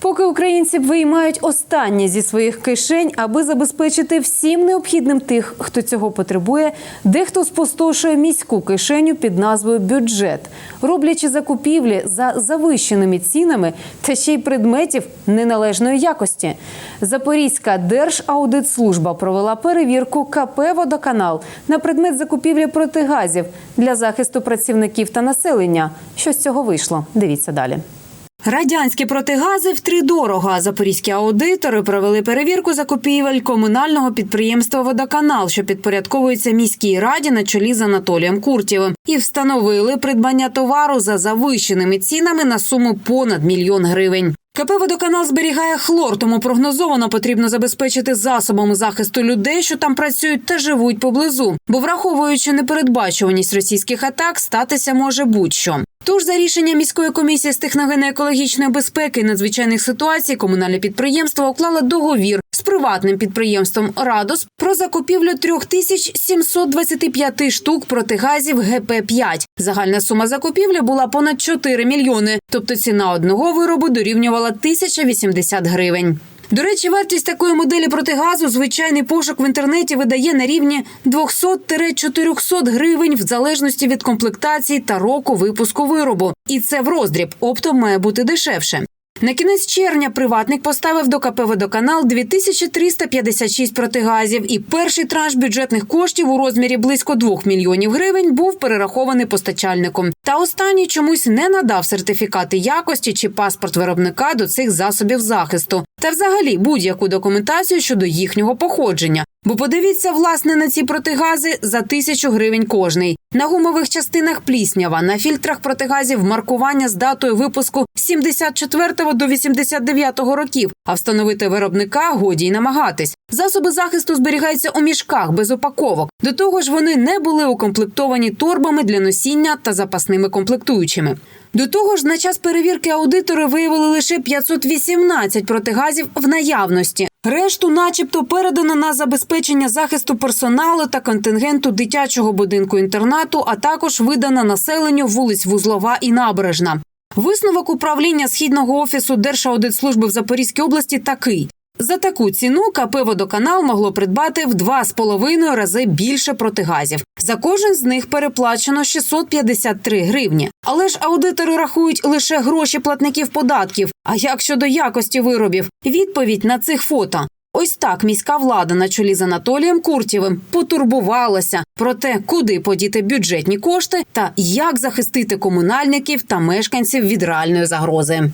Поки українці виймають останнє зі своїх кишень, аби забезпечити всім необхідним тих, хто цього потребує, дехто спустошує міську кишеню під назвою бюджет, роблячи закупівлі за завищеними цінами та ще й предметів неналежної якості. Запорізька Держаудитслужба провела перевірку КП Водоканал на предмет закупівлі протигазів для захисту працівників та населення. Що з цього вийшло? Дивіться далі. Радянські протигази втридорога. Запорізькі аудитори провели перевірку закупівель комунального підприємства Водоканал, що підпорядковується міській раді на чолі з Анатолієм Куртєвим, і встановили придбання товару за завищеними цінами на суму понад мільйон гривень. КП «Водоканал» зберігає хлор, тому прогнозовано потрібно забезпечити засобами захисту людей, що там працюють та живуть поблизу. Бо враховуючи непередбачуваність російських атак, статися може будь-що. Тож за рішенням міської комісії з техногенно-екологічної безпеки надзвичайних ситуацій комунальне підприємство уклало договір з приватним підприємством Радос про закупівлю 3725 штук протигазів ГП-5. Загальна сума закупівлі була понад 4 мільйони, тобто ціна одного виробу дорівнювала 1080 гривень. До речі, вартість такої моделі протигазу звичайний пошук в інтернеті видає на рівні 200-400 гривень в залежності від комплектації та року випуску виробу. І це в роздріб, оптом має бути дешевше. На кінець червня приватник поставив до КП «Водоканал» 2356 протигазів, і перший транш бюджетних коштів у розмірі близько 2 мільйонів гривень був перерахований постачальником. Та останній чомусь не надав сертифікати якості чи паспорт виробника до цих засобів захисту, та взагалі будь-яку документацію щодо їхнього походження. Бо подивіться власне на ці протигази за тисячу гривень кожний. На гумових частинах пліснява, на фільтрах протигазів маркування з датою випуску з 74 до 89 років. А встановити виробника годі й намагатись. Засоби захисту зберігаються у мішках без упаковок. До того ж, вони не були укомплектовані торбами для носіння та запасними комплектуючими. До того ж, на час перевірки аудитори виявили лише 518 протигазів в наявності. Решту, начебто, передано на забезпечення захисту персоналу та контингенту дитячого будинку інтернату, а також видано населенню вулиць Вузлова і Набережна. Висновок управління східного офісу Держаудитслужби в Запорізькій області такий. За таку ціну КП «Водоканал» могло придбати в два з половиною рази більше протигазів. За кожен з них переплачено 653 гривні. Але ж аудитори рахують лише гроші платників податків. А як щодо якості виробів? Відповідь на цих фото. Ось так міська влада на чолі з Анатолієм Куртєвим потурбувалася про те, куди подіти бюджетні кошти та як захистити комунальників та мешканців від реальної загрози.